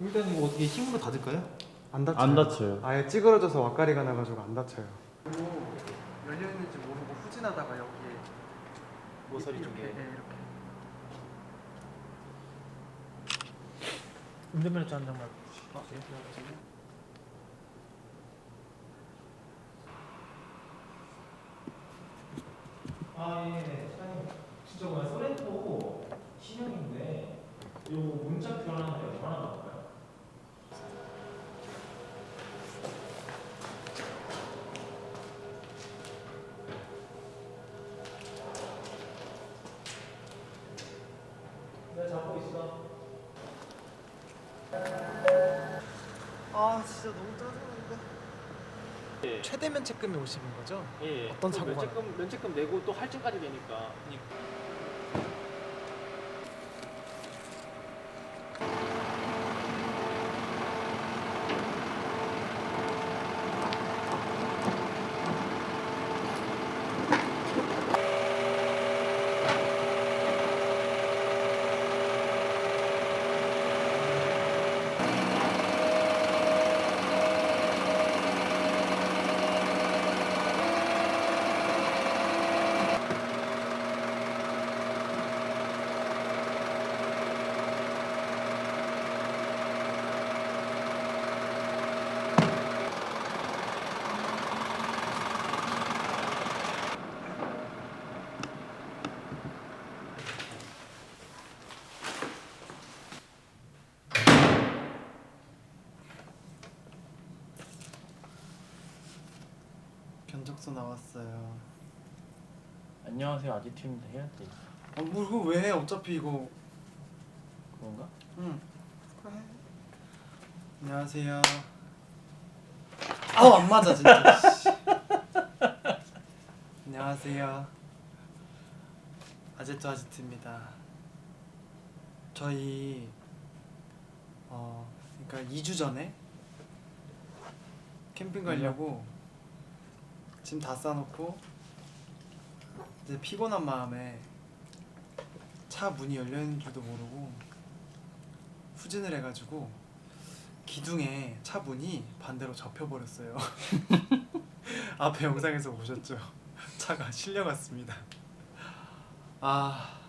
일단 이거 어떻게 힘으로 닫을까요? 안 다쳐요. 안 다쳐요. 아예 찌그러져서 왁가리가 나가지고 안 다쳐요. 열려 있는지 모르고 후진하다가 여기에 모서리 이렇게, 쪽에 네, 이렇게. 운전면허 한 장만 아, 네, 그래가지고. 아 예, 사장님 진짜 뭐야 소렌토 신형인데 요 문자 교환하는데 얼마나 나올까요? 진짜 너무 짜증나는데. 최대 면책금이 50인 거죠? 예. 어떤 그 사고가 면책금 면책금 내고 또 할증까지 되니까. 견적서 나왔어요. 안녕하세요 아지트입니다 해야 돼 아, 뭐 이거 왜 해? 어차피 이거. 그런가? 응. 그래. 안녕하세요. 아우 안 맞아 진짜. 씨. 안녕하세요. 아제트 아지트입니다. 저희 어 그러니까 2주 전에 캠핑 가려고 짐 다 싸놓고 이제 피곤한 마음에 차 문이 열려 있는 줄도 모르고 후진을 해가지고 기둥에 차 문이 반대로 접혀버렸어요. 앞에 영상에서 보셨죠? 차가 실려갔습니다. 아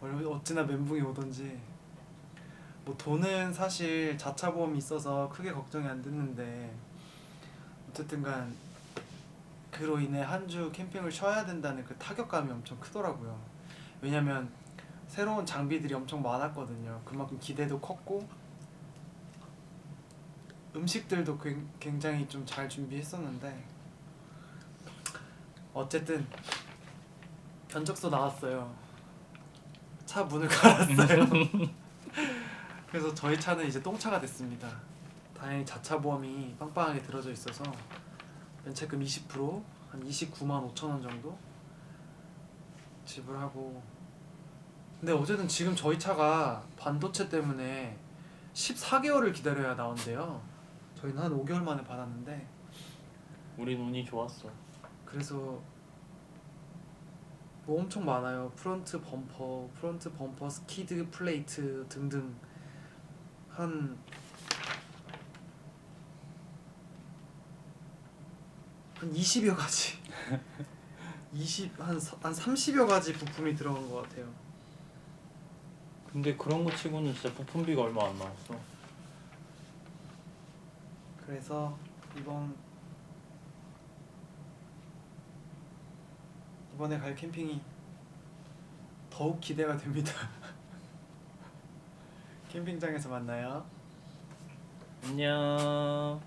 얼- 어찌나 멘붕이 오던지 뭐 돈은 사실 자차 보험이 있어서 크게 걱정이 안 됐는데 어쨌든간 그로 인해 한 주 캠핑을 쉬어야 된다는 그 타격감이 엄청 크더라고요. 왜냐면 새로운 장비들이 엄청 많았거든요. 그만큼 기대도 컸고 음식들도 굉- 굉장히 좀 잘 준비했었는데 어쨌든 견적서 나왔어요. 차 문을 갈았어요. 그래서 저희 차는 이제 똥차가 됐습니다. 다행히 자차 보험이 빵빵하게 들어져 있어서 면책금 20%한 29만 5천 원 정도 지불하고 근데 어쨌든 지금 저희 차가 반도체 때문에 14개월을 기다려야 나온대요. 저희는 한 5개월 만에 받았는데 우린 운이 좋았어 그래서 뭐 엄청 많아요. 프론트 범퍼, 프론트 범퍼 스키드 플레이트 등등 한 한 20여 가지 20한 한 30여 가지 부품이 들어간 것 같아요. 근데 그런 거 치고는 진짜 부품비가 얼마 안 나왔어 그래서 이번 이번에 갈 캠핑이 더욱 기대가 됩니다. 캠핑장에서 만나요. 안녕